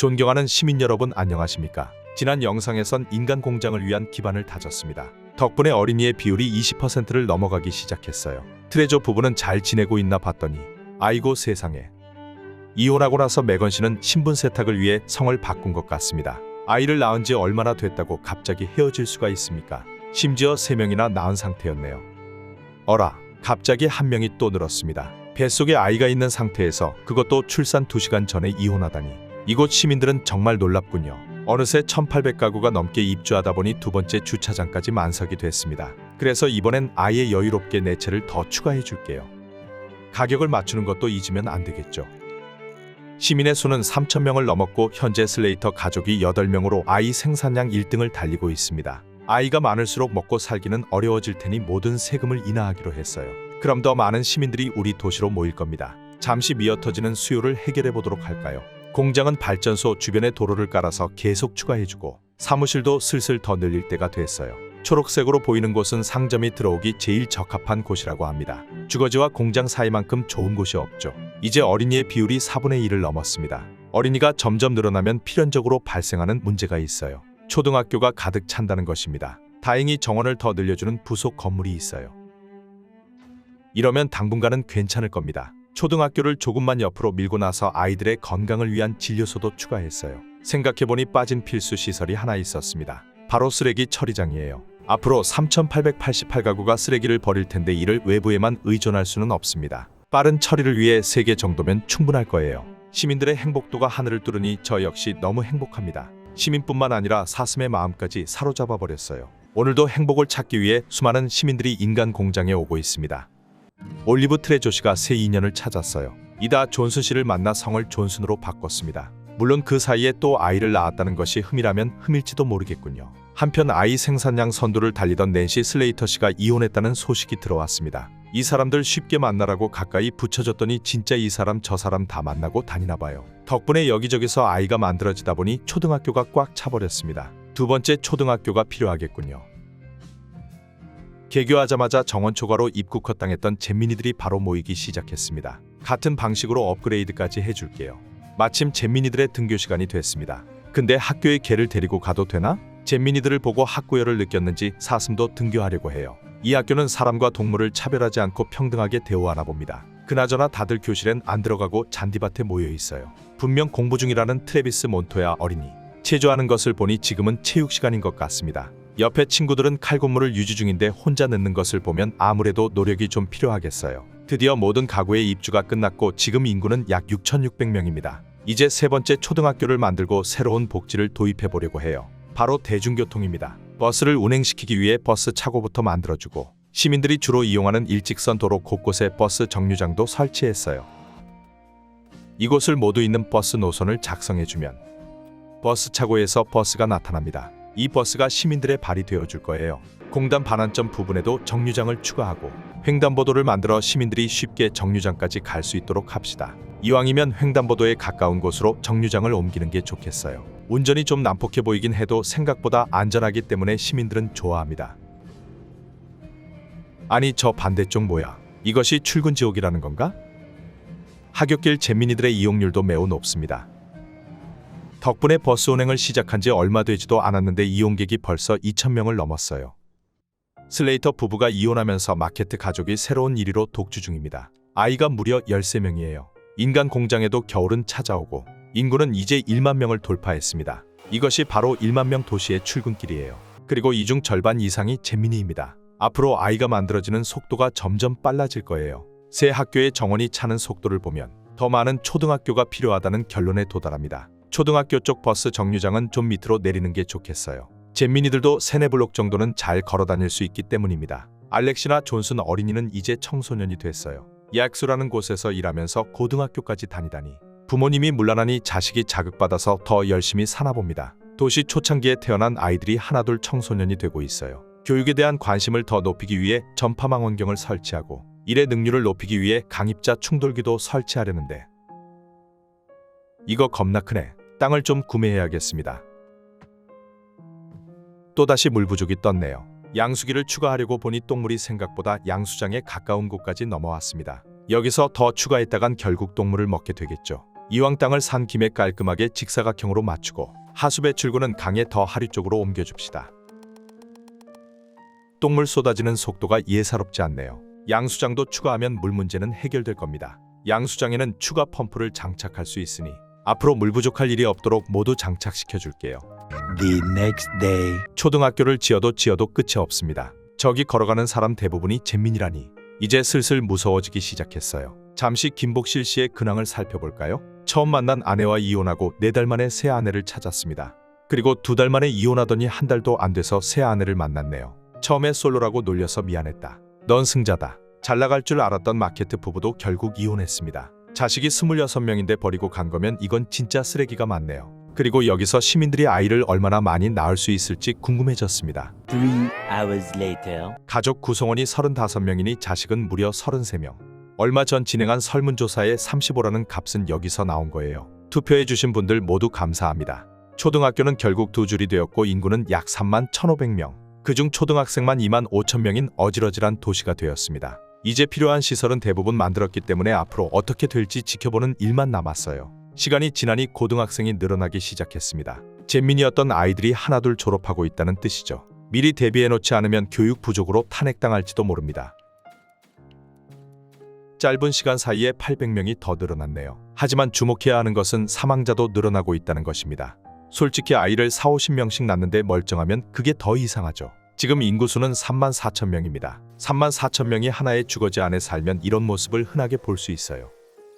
존경하는 시민 여러분 안녕하십니까? 지난 영상에선 인간 공장을 위한 기반을 다졌습니다. 덕분에 어린이의 비율이 20%를 넘어가기 시작했어요. 트레저 부부는 잘 지내고 있나 봤더니 아이고 세상에. 이혼하고 나서 메건 씨는 신분 세탁을 위해 성을 바꾼 것 같습니다. 아이를 낳은 지 얼마나 됐다고 갑자기 헤어질 수가 있습니까? 심지어 3명이나 낳은 상태였네요. 어라, 갑자기 한 명이 또 늘었습니다. 뱃속에 아이가 있는 상태에서 그것도 출산 2시간 전에 이혼하다니. 이곳 시민들은 정말 놀랍군요. 어느새 1800가구가 넘게 입주하다 보니 두 번째 주차장까지 만석이 됐습니다. 그래서 이번엔 아예 여유롭게 내 채를 더 추가해 줄게요. 가격을 맞추는 것도 잊으면 안 되겠죠. 시민의 수는 3,000명을 넘었고 현재 슬레이터 가족이 8명으로 아이 생산량 1등을 달리고 있습니다. 아이가 많을수록 먹고 살기는 어려워질 테니 모든 세금을 인하하기로 했어요. 그럼 더 많은 시민들이 우리 도시로 모일 겁니다. 잠시 미어터지는 수요를 해결해 보도록 할까요? 공장은 발전소 주변에 도로를 깔아서 계속 추가해주고 사무실도 슬슬 더 늘릴 때가 됐어요. 초록색으로 보이는 곳은 상점이 들어오기 제일 적합한 곳이라고 합니다. 주거지와 공장 사이만큼 좋은 곳이 없죠. 이제 어린이의 비율이 4분의 1을 넘었습니다. 어린이가 점점 늘어나면 필연적으로 발생하는 문제가 있어요. 초등학교가 가득 찬다는 것입니다. 다행히 정원을 더 늘려주는 부속 건물이 있어요. 이러면 당분간은 괜찮을 겁니다. 초등학교를 조금만 옆으로 밀고 나서 아이들의 건강을 위한 진료소도 추가했어요. 생각해보니 빠진 필수 시설이 하나 있었습니다. 바로 쓰레기 처리장이에요. 앞으로 3,888가구가 쓰레기를 버릴 텐데 이를 외부에만 의존할 수는 없습니다. 빠른 처리를 위해 3개 정도면 충분할 거예요. 시민들의 행복도가 하늘을 뚫으니 저 역시 너무 행복합니다. 시민뿐만 아니라 사슴의 마음까지 사로잡아 버렸어요. 오늘도 행복을 찾기 위해 수많은 시민들이 인간 공장에 오고 있습니다. 올리브 트레조 씨가 새 인연을 찾았어요. 이다 존슨 씨를 만나 성을 존슨으로 바꿨습니다. 물론 그 사이에 또 아이를 낳았다는 것이 흠이라면 흠일지도 모르겠군요. 한편 아이 생산량 선두를 달리던 낸시 슬레이터 씨가 이혼했다는 소식이 들어왔습니다. 이 사람들 쉽게 만나라고 가까이 붙여줬더니 진짜 이 사람 저 사람 다 만나고 다니나 봐요. 덕분에 여기저기서 아이가 만들어지다 보니 초등학교가 꽉 차버렸습니다. 두 번째 초등학교가 필요하겠군요. 개교하자마자 정원 초과로 입국 허당했던 잼민이들이 바로 모이기 시작했습니다. 같은 방식으로 업그레이드까지 해줄게요. 마침 잼민이들의 등교 시간이 됐습니다. 근데 학교에 개를 데리고 가도 되나? 잼민이들을 보고 학구열을 느꼈는지 사슴도 등교하려고 해요. 이 학교는 사람과 동물을 차별하지 않고 평등하게 대우하나 봅니다. 그나저나 다들 교실엔 안 들어가고 잔디밭에 모여 있어요. 분명 공부 중이라는 트레비스 몬토야 어린이. 체조하는 것을 보니 지금은 체육 시간인 것 같습니다. 옆에 친구들은 칼군무를 유지 중인데 혼자 늦는 것을 보면 아무래도 노력이 좀 필요하겠어요. 드디어 모든 가구의 입주가 끝났고 지금 인구는 약 6,600명입니다. 이제 세 번째 초등학교를 만들고 새로운 복지를 도입해 보려고 해요. 바로 대중교통입니다. 버스를 운행시키기 위해 버스 차고부터 만들어주고 시민들이 주로 이용하는 일직선 도로 곳곳에 버스 정류장도 설치했어요. 이곳을 모두 있는 버스 노선을 작성해주면 버스 차고에서 버스가 나타납니다. 이 버스가 시민들의 발이 되어줄 거예요. 공단 반환점 부분에도 정류장을 추가하고 횡단보도를 만들어 시민들이 쉽게 정류장까지 갈 수 있도록 합시다. 이왕이면 횡단보도에 가까운 곳으로 정류장을 옮기는 게 좋겠어요. 운전이 좀 난폭해 보이긴 해도 생각보다 안전하기 때문에 시민들은 좋아합니다. 아니 저 반대쪽 뭐야? 이것이 출근 지옥이라는 건가? 하굣길 재민이들의 이용률도 매우 높습니다. 덕분에 버스 운행을 시작한 지 얼마 되지도 않았는데 이용객이 벌써 2,000명을 넘었어요. 슬레이터 부부가 이혼하면서 마케트 가족이 새로운 1위로 독주 중입니다. 아이가 무려 13명이에요. 인간 공장에도 겨울은 찾아오고 인구는 이제 1만 명을 돌파했습니다. 이것이 바로 1만 명 도시의 출근길이에요. 그리고 이 중 절반 이상이 재민이입니다. 앞으로 아이가 만들어지는 속도가 점점 빨라질 거예요. 새 학교의 정원이 차는 속도를 보면 더 많은 초등학교가 필요하다는 결론에 도달합니다. 초등학교 쪽 버스 정류장은 좀 밑으로 내리는 게 좋겠어요. 잼민이들도 세네 블록 정도는 잘 걸어 다닐 수 있기 때문입니다. 알렉시나 존슨 어린이는 이제 청소년이 됐어요. 약수라는 곳에서 일하면서 고등학교까지 다니다니. 부모님이 물러나니 자식이 자극받아서 더 열심히 사나 봅니다. 도시 초창기에 태어난 아이들이 하나둘 청소년이 되고 있어요. 교육에 대한 관심을 더 높이기 위해 전파망 환경을 설치하고 일의 능률을 높이기 위해 강입자 충돌기도 설치하려는데 이거 겁나 크네. 땅을 좀 구매해야겠습니다. 또다시 물 부족이 떴네요. 양수기를 추가하려고 보니 똥물이 생각보다 양수장에 가까운 곳까지 넘어왔습니다. 여기서 더 추가했다간 결국 똥물을 먹게 되겠죠. 이왕 땅을 산 김에 깔끔하게 직사각형으로 맞추고 하수배 출구는 강의 더 하류 쪽으로 옮겨줍시다. 똥물 쏟아지는 속도가 예사롭지 않네요. 양수장도 추가하면 물 문제는 해결될 겁니다. 양수장에는 추가 펌프를 장착할 수 있으니 앞으로 물 부족할 일이 없도록 모두 장착시켜 줄게요. The next day. 초등학교를 지어도 지어도 끝이 없습니다. 저기 걸어가는 사람 대부분이 잼민이라니 이제 슬슬 무서워지기 시작했어요. 잠시 김복실 씨의 근황을 살펴볼까요? 처음 만난 아내와 이혼하고 네 달 만에 새 아내를 찾았습니다. 그리고 두 달 만에 이혼하더니 한 달도 안 돼서 새 아내를 만났네요. 처음에 솔로라고 놀려서 미안했다. 넌 승자다. 잘 나갈 줄 알았던 마케트 부부도 결국 이혼했습니다. 자식이 26명인데 버리고 간 거면 이건 진짜 쓰레기가 많네요. 그리고 여기서 시민들이 아이를 얼마나 많이 낳을 수 있을지 궁금해졌습니다. 가족 구성원이 35명이니 자식은 무려 33명. 얼마 전 진행한 설문조사의 35라는 값은 여기서 나온 거예요. 투표해 주신 분들 모두 감사합니다. 초등학교는 결국 두 줄이 되었고 인구는 약 3만 1,500명. 그중 초등학생만 2만 5천 명인 어지러질한 도시가 되었습니다. 이제 필요한 시설은 대부분 만들었기 때문에 앞으로 어떻게 될지 지켜보는 일만 남았어요. 시간이 지나니 고등학생이 늘어나기 시작했습니다. 잼민이었던 아이들이 하나둘 졸업하고 있다는 뜻이죠. 미리 대비해놓지 않으면 교육 부족으로 탄핵당할지도 모릅니다. 짧은 시간 사이에 800명이 더 늘어났네요. 하지만 주목해야 하는 것은 사망자도 늘어나고 있다는 것입니다. 솔직히 아이를 4, 50명씩 낳는데 멀쩡하면 그게 더 이상하죠. 지금 인구수는 3만 4천 명입니다. 3만 4천 명이 하나의 주거지 안에 살면 이런 모습을 흔하게 볼 수 있어요.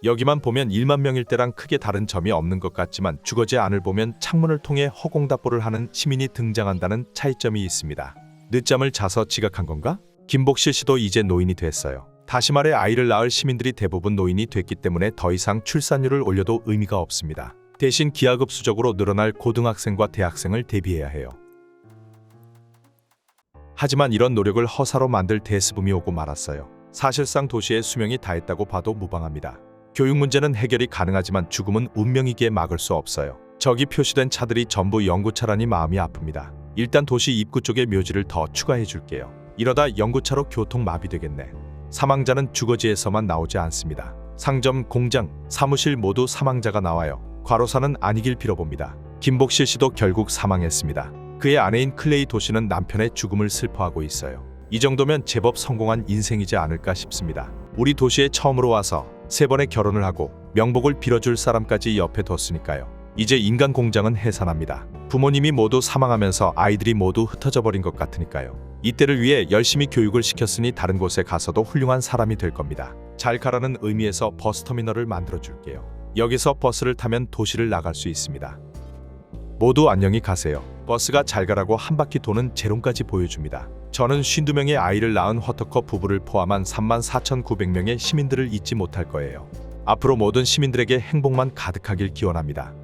여기만 보면 1만 명일 때랑 크게 다른 점이 없는 것 같지만 주거지 안을 보면 창문을 통해 허공답보를 하는 시민이 등장한다는 차이점이 있습니다. 늦잠을 자서 지각한 건가? 김복실 씨도 이제 노인이 됐어요. 다시 말해 아이를 낳을 시민들이 대부분 노인이 됐기 때문에 더 이상 출산율을 올려도 의미가 없습니다. 대신 기하급수적으로 늘어날 고등학생과 대학생을 대비해야 해요. 하지만 이런 노력을 허사로 만들 대스붐이 오고 말았어요. 사실상 도시의 수명이 다했다고 봐도 무방합니다. 교육 문제는 해결이 가능하지만 죽음은 운명이기에 막을 수 없어요. 저기 표시된 차들이 전부 연구차라니 마음이 아픕니다. 일단 도시 입구 쪽에 묘지를 더 추가해 줄게요. 이러다 연구차로 교통 마비되겠네. 사망자는 주거지에서만 나오지 않습니다. 상점, 공장, 사무실 모두 사망자가 나와요. 과로사는 아니길 빌어봅니다. 김복실 씨도 결국 사망했습니다. 그의 아내인 클레이 도시는 남편의 죽음을 슬퍼하고 있어요. 이 정도면 제법 성공한 인생이지 않을까 싶습니다. 우리 도시에 처음으로 와서 세 번의 결혼을 하고 명복을 빌어줄 사람까지 옆에 뒀으니까요. 이제 인간 공장은 해산합니다. 부모님이 모두 사망하면서 아이들이 모두 흩어져 버린 것 같으니까요. 이때를 위해 열심히 교육을 시켰으니 다른 곳에 가서도 훌륭한 사람이 될 겁니다. 잘 가라는 의미에서 버스터미널을 만들어 줄게요. 여기서 버스를 타면 도시를 나갈 수 있습니다. 모두 안녕히 가세요. 버스가 잘 가라고 한 바퀴 도는 재롱까지 보여줍니다. 저는 52명의 아이를 낳은 허터커 부부를 포함한 34,900명의 시민들을 잊지 못할 거예요. 앞으로 모든 시민들에게 행복만 가득하길 기원합니다.